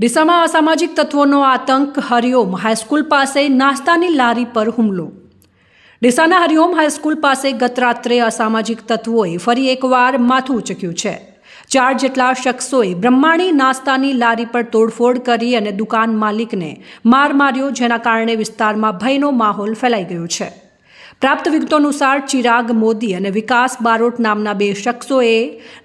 ડીસામાં અસામાજિક તત્વોનો આતંક હરિઓમ હાઈસ્કૂલ પાસે નાસ્તાની લારી પર હુમલો. ડીસાના હરિઓમ હાઈસ્કૂલ પાસે ગત રાત્રે અસામાજિક તત્વોએ ફરી એકવાર માથું ઉચક્યું છે. ચાર જેટલા શખ્સોએ બ્રહ્માણી નાસ્તાની લારી પર તોડફોડ કરી અને દુકાન માલિકને માર માર્યો, જેના કારણે વિસ્તારમાં ભયનો માહોલ ફેલાઈ ગયો છે. પ્રાપ્ત વિગતો અનુસાર ચિરાગ મોદી અને વિકાસ બારોટ નામના બે શખ્સોએ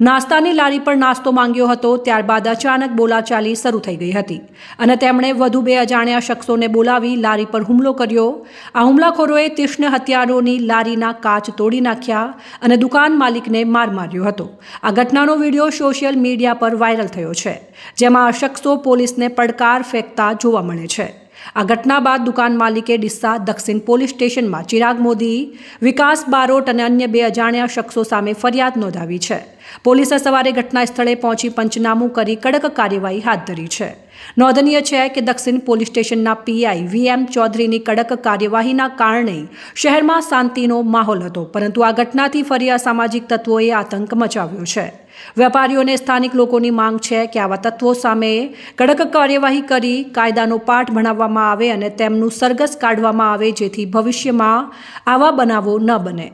નાસ્તાની લારી પર નાસ્તો માંગ્યો હતો, ત્યારબાદ અચાનક બોલાચાલી શરૂ થઈ ગઈ હતી અને તેમણે વધુ બે અજાણ્યા શખ્સોને બોલાવી લારી પર હુમલો કર્યો. આ હુમલાખોરોએ તીક્ષ્ણ હથિયારોની લારીના કાચ તોડી નાખ્યા અને દુકાન માલિકને માર માર્યો હતો. આ ઘટનાનો વીડિયો સોશિયલ મીડિયા પર વાયરલ થયો છે, જેમાં આ શખ્સો પોલીસને પડકાર ફેંકતા જોવા મળે છે. આ ઘટના બાદ દુકાન માલિકે ડિસ્સા દક્ષિણ પોલીસ સ્ટેશનમાં ચિરાગ મોદી, વિકાસ બારોટ અને અન્ય બે અજાણ્યા શખ્સો સામે ફરિયાદ નોંધાવી છે. પોલીસે સવારે ઘટના સ્થળે પહોંચી પંચનામું કરી કડક કાર્યવાહી હાથ ધરી છે. નોંધનીય છે કે દક્ષિણ પોલીસ સ્ટેશનના પીઆઈ વીએમ ચૌધરીની કડક કાર્યવાહીના કારણે શહેરમાં શાંતિનો માહોલ હતો, પરંતુ આ ઘટનાથી ફરી અસામાજિક તત્વોએ આતંક મચાવ્યો છે. વેપારીઓને સ્થાનિક લોકોની માંગ છે કે આવા તત્વો સામે કડક કાર્યવાહી કરી કાયદાનો પાઠ ભણાવવામાં આવે અને તેમનું સરઘસ કાઢવામાં આવે જેથી ભવિષ્યમાં આવા બનાવો ન બને.